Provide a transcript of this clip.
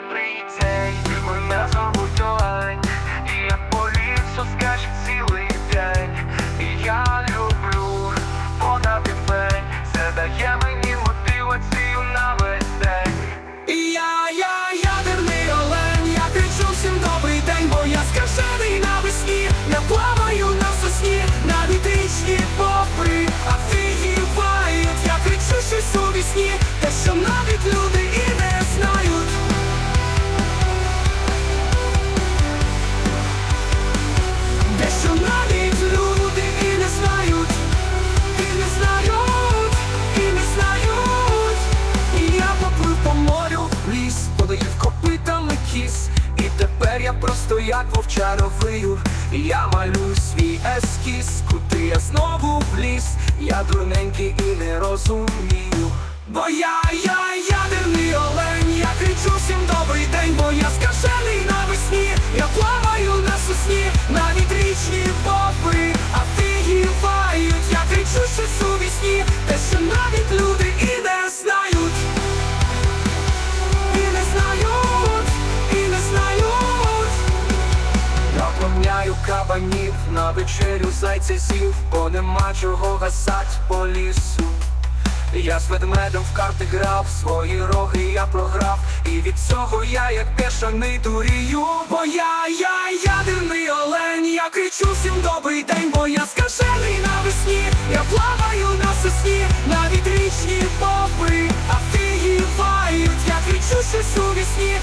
добрий просто як вовчаровию, я малюю свій ескіз, куди я знову в ліс. Я дурненький і не розумію. Бо я, кабанів. На вечерю зайця сів, бо нема чого гасать по лісу. Я з ведмедем в карти грав, свої роги я програв, і від цього я як бешений дурію. Бо я, я, ядерний олень, я кричу всім добрий день, бо я скажений навесні, я плаваю на сосні, навіть річні попи, а фігівають, я кричу щось у вісні,